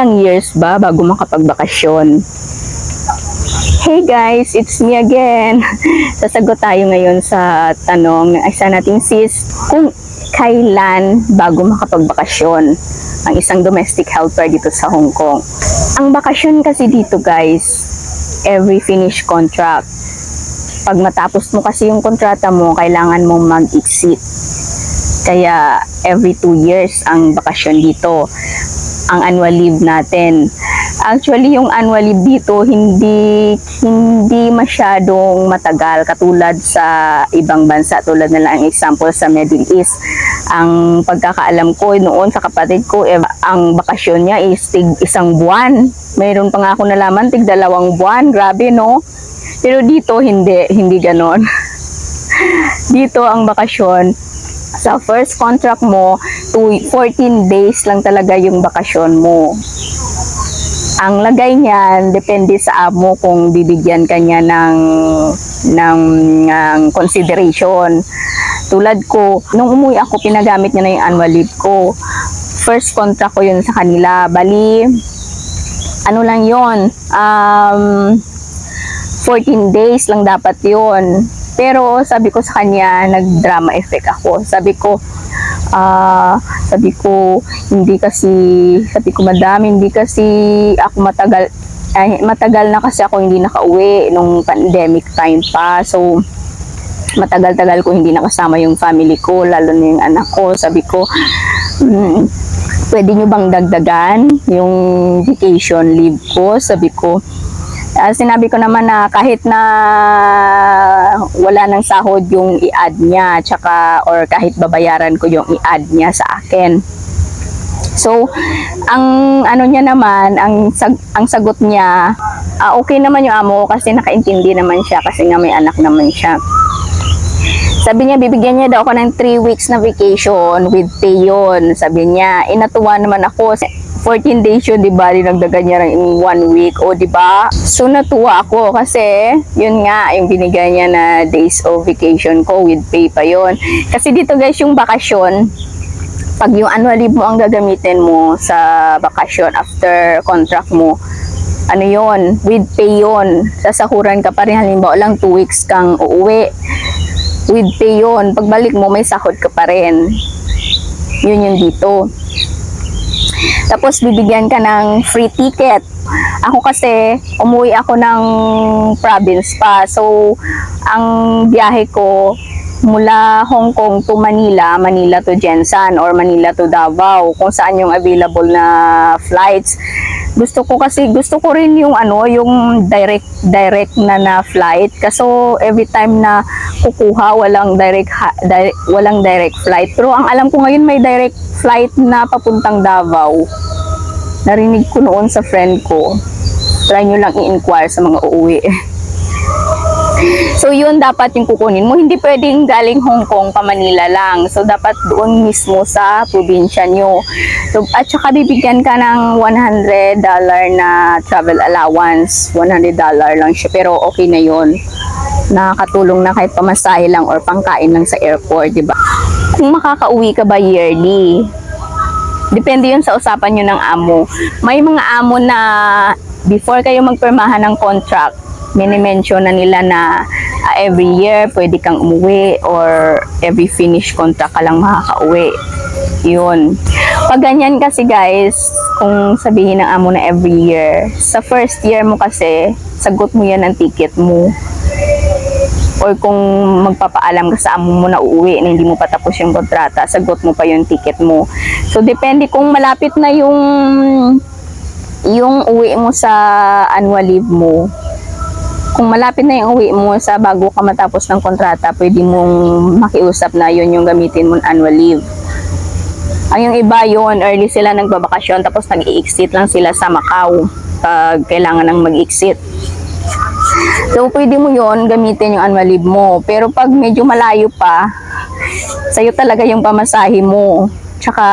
ilang years ba bago makapagbakasyon? Hey guys, it's me again. Sasagot tayo ngayon sa tanong ng isa nating sis kung kailan bago makapagbakasyon ang isang domestic helper dito sa Hong Kong. Ang bakasyon kasi dito guys, every finish contract. Pag matapos mo kasi yung kontrata mo, kailangan mong mag-exit. Kaya every two years ang bakasyon dito ang annual leave natin. Actually, yung annual leave dito hindi hindi masyadong matagal katulad sa ibang bansa tulad na lang ang example sa Middle East. Ang pagkakaalam ko noon sa kapatid ko, eh, ang bakasyon niya is tig isang buwan. Mayroon pa nga ako nalaman tig dalawang buwan. Grabe no? Pero dito hindi hindi ganon. dito ang bakasyon sa first contract mo, to 14 days lang talaga yung bakasyon mo. Ang lagay niyan, depende sa amo kung bibigyan ka niya ng, ng, ng consideration. Tulad ko, nung umuwi ako, pinagamit niya na yung annual leave ko. First contract ko yun sa kanila. Bali, ano lang yon um, 14 days lang dapat yon pero sabi ko sa kanya, nag-drama effect ako. Sabi ko, ah, sabi ko, hindi kasi, sabi ko, madam, hindi kasi ako matagal, ay, matagal na kasi ako hindi nakauwi nung pandemic time pa. So, matagal-tagal ko hindi nakasama yung family ko, lalo na yung anak ko. Sabi ko, mm, pwede nyo bang dagdagan yung vacation leave ko? Sabi ko, Ah, sinabi ko naman na kahit na wala ng sahod yung i-add niya, tsaka or kahit babayaran ko yung i-add niya sa akin. So, ang ano niya naman, ang sag, ang sagot niya, ah, okay naman yung amo kasi nakaintindi naman siya kasi nga may anak naman siya. Sabi niya, bibigyan niya daw ako ng 3 weeks na vacation with pay yun. Sabi niya, inatuwa naman ako. 14 days yun, di ba? Dinagdagan niya ng 1 week, o di ba? So, natuwa ako kasi, yun nga, yung binigay niya na days of vacation ko with pay pa yun. Kasi dito guys, yung bakasyon, pag yung annual leave mo ang gagamitin mo sa bakasyon after contract mo, ano yon with pay yon sasahuran ka pa rin halimbawa lang 2 weeks kang uuwi with pay yun. Pagbalik mo, may sahod ka pa rin. Yun yung dito. Tapos, bibigyan ka ng free ticket. Ako kasi, umuwi ako ng province pa. So, ang biyahe ko, mula Hong Kong to Manila, Manila to Jensan, or Manila to Davao, kung saan yung available na flights. Gusto ko kasi, gusto ko rin yung ano, yung direct, direct na na flight. Kaso, every time na kukuha, walang direct, ha- direct, walang direct flight. Pero ang alam ko ngayon may direct flight na papuntang Davao. Narinig ko noon sa friend ko. Try nyo lang i-inquire sa mga uuwi. So yun dapat yung kukunin mo. Hindi pwedeng galing Hong Kong pa Manila lang. So dapat doon mismo sa probinsya nyo. So, at saka bibigyan ka ng $100 na travel allowance. $100 lang siya. Pero okay na yun. Nakakatulong na kahit pamasahe lang or pangkain lang sa airport, di ba? Kung makakauwi ka ba yearly, Depende yun sa usapan nyo ng amo. May mga amo na before kayo magpirmahan ng contract, mini-mention na nila na ah, every year pwede kang umuwi or every finish contract ka lang makakauwi. Yun. Pag ganyan kasi guys, kung sabihin ng amo na every year, sa first year mo kasi, sagot mo yan ang ticket mo or kung magpapaalam ka sa amo mo na uuwi na hindi mo pa tapos yung kontrata, sagot mo pa yung ticket mo. So, depende kung malapit na yung yung uwi mo sa annual leave mo. Kung malapit na yung uwi mo sa bago ka matapos ng kontrata, pwede mong makiusap na yun yung gamitin mong annual leave. Ang yung iba yun, early sila nagbabakasyon tapos nag-i-exit lang sila sa Macau pag kailangan ng mag-exit. So, pwede mo yon gamitin yung annual leave mo. Pero pag medyo malayo pa, sa'yo talaga yung pamasahe mo. Tsaka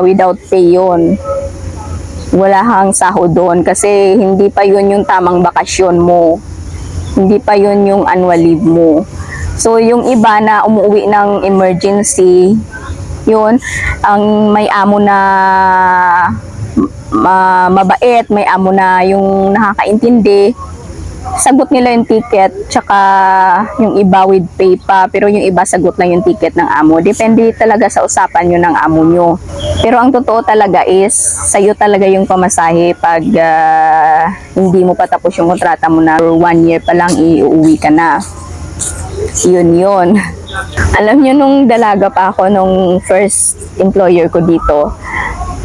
without pay yun. Wala kang sahod doon kasi hindi pa yun yung tamang bakasyon mo. Hindi pa yun yung annual leave mo. So, yung iba na umuwi ng emergency, yun, ang may amo na ma- mabait, may amo na yung nakakaintindi, sagot nila yung ticket, tsaka yung iba with pay pa, pero yung iba sagot lang yung ticket ng amo. Depende talaga sa usapan nyo ng amo nyo. Pero ang totoo talaga is, sa'yo talaga yung pamasahe pag ah, hindi mo pa tapos yung kontrata mo na one year pa lang iuwi ka na. Yun yun. Alam nyo nung dalaga pa ako nung first employer ko dito,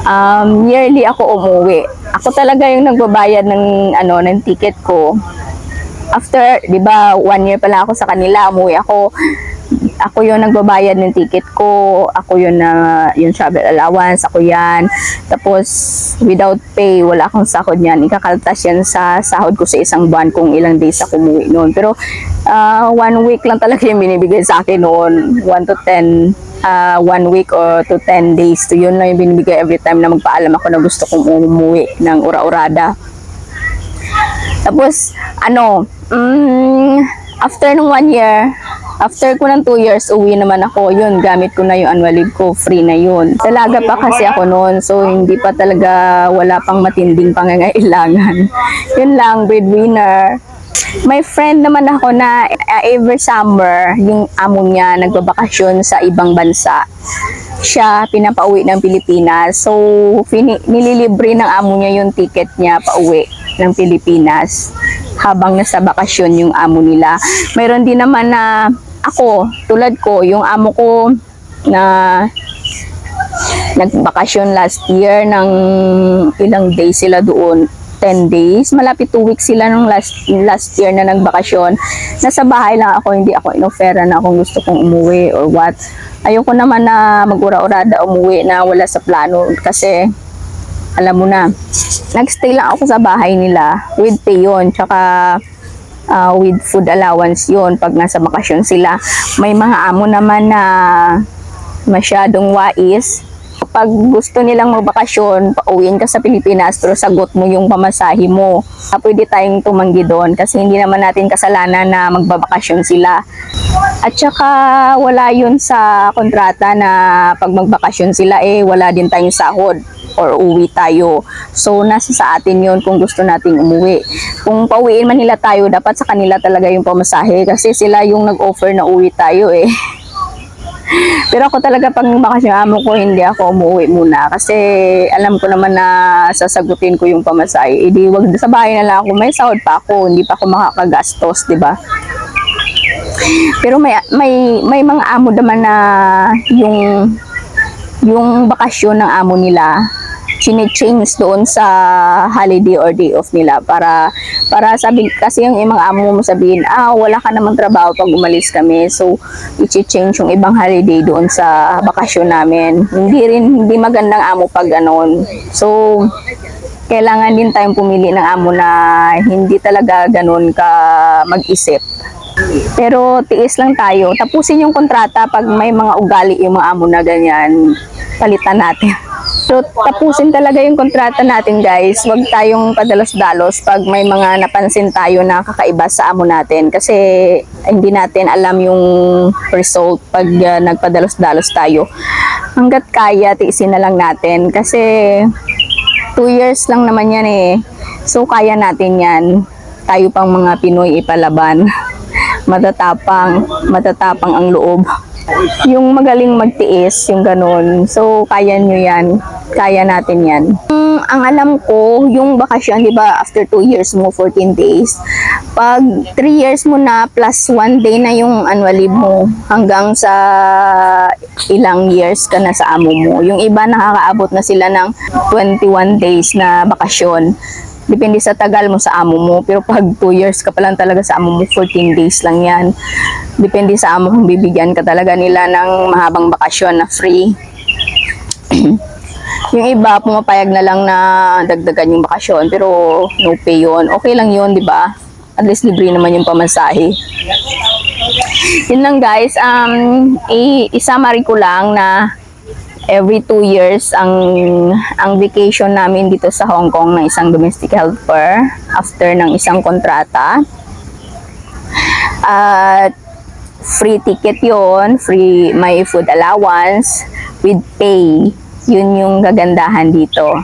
um, yearly ako umuwi. Ako talaga yung nagbabayad ng ano ng ticket ko. After, 'di ba, one year pa lang ako sa kanila, umuwi ako. Ako yung nagbabayad ng ticket ko, ako yung na yung travel allowance, ako 'yan. Tapos without pay, wala akong sahod niyan. Ikakaltas yan sa sahod ko sa isang buwan kung ilang days ako umuwi noon. Pero ah, one week lang talaga yung binibigay sa akin noon. 1 to 10 uh, one week or to 10 days. So, yun lang yung binibigay every time na magpaalam ako na gusto kong umuwi ng ura-urada. Tapos, ano, mm, after nung one year, after ko ng two years, uwi naman ako. Yun, gamit ko na yung annual leave ko. Free na yun. Dalaga pa kasi ako noon. So, hindi pa talaga, wala pang matinding pangangailangan. yun lang, breadwinner. May friend naman ako na uh, every summer, yung amo niya nagbabakasyon sa ibang bansa. Siya pinapauwi ng Pilipinas. So, nililibre ng amo niya yung ticket niya pauwi ng Pilipinas habang nasa bakasyon yung amo nila. Mayroon din naman na ako, tulad ko, yung amo ko na nagbakasyon last year ng ilang days sila doon 10 days. Malapit 2 weeks sila nung last last year na nagbakasyon. Nasa bahay lang ako, hindi ako inofera na kung gusto kong umuwi or what. Ayoko naman na magura-urada umuwi na wala sa plano kasi alam mo na, nagstay lang ako sa bahay nila with pay yun, tsaka ah, with food allowance yun pag nasa bakasyon sila. May mga amo naman na masyadong wais. Pag gusto nilang magbakasyon, pauwiin ka sa Pilipinas pero sagot mo yung pamasahe mo. Ah, Pwede tayong tumanggi doon kasi hindi naman natin kasalanan na magbabakasyon sila. At saka wala yun sa kontrata na pag magbakasyon sila eh wala din tayong sahod or uwi tayo. So nasa sa atin yun kung gusto nating umuwi. Kung pauwiin man nila tayo, dapat sa kanila talaga yung pamasahe kasi sila yung nag-offer na uwi tayo eh. Pero ako talaga pag bakasyon amo ko, hindi ako umuwi muna. Kasi alam ko naman na sasagutin ko yung pamasahe. Eh di wag sa bahay na lang ako. May sahod pa ako. Hindi pa ako makakagastos, di ba? Pero may may may mga amo naman na yung yung bakasyon ng amo nila chine-change doon sa holiday or day off nila para para sabi kasi yung mga amo mo sabihin ah wala ka namang trabaho pag umalis kami so i-change yung ibang holiday doon sa bakasyon namin hindi rin hindi magandang amo pag ganon so kailangan din tayong pumili ng amo na hindi talaga ganon ka mag-isip pero tiis lang tayo. Tapusin yung kontrata pag may mga ugali yung mga amo na ganyan. Palitan natin. So, tapusin talaga yung kontrata natin guys. Huwag tayong padalos-dalos pag may mga napansin tayo na kakaiba sa amo natin. Kasi hindi natin alam yung result pag uh, nagpadalos-dalos tayo. Hanggat kaya, tiisin na lang natin. Kasi two years lang naman yan eh. So, kaya natin yan. Tayo pang mga Pinoy ipalaban matatapang, matatapang ang loob. Yung magaling magtiis, yung ganun. So, kaya nyo yan. Kaya natin yan. Mm, ang alam ko, yung bakasyon, di ba, after 2 years mo, 14 days. Pag 3 years mo na, plus 1 day na yung annual leave mo, hanggang sa ilang years ka na sa amo mo. Yung iba nakakaabot na sila ng 21 days na bakasyon depende sa tagal mo sa amo mo. Pero pag 2 years ka pa lang talaga sa amo mo, 14 days lang yan. Depende sa amo kung bibigyan ka talaga nila ng mahabang bakasyon na free. yung iba, pumapayag na lang na dagdagan yung bakasyon, pero no pay yun. Okay lang yun, di ba? At least libre naman yung pamasahe. Yun lang guys, um, i- isamari ko lang na every two years ang ang vacation namin dito sa Hong Kong ng isang domestic helper after ng isang kontrata. At free ticket yon, free may food allowance with pay. Yun yung gagandahan dito.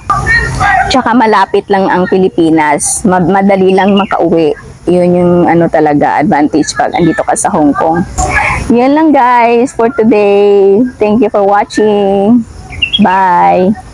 Tsaka malapit lang ang Pilipinas. Ma- madali lang makauwi. Yun yung ano talaga advantage pag andito ka sa Hong Kong. Yan lang guys for today. Thank you for watching. Bye.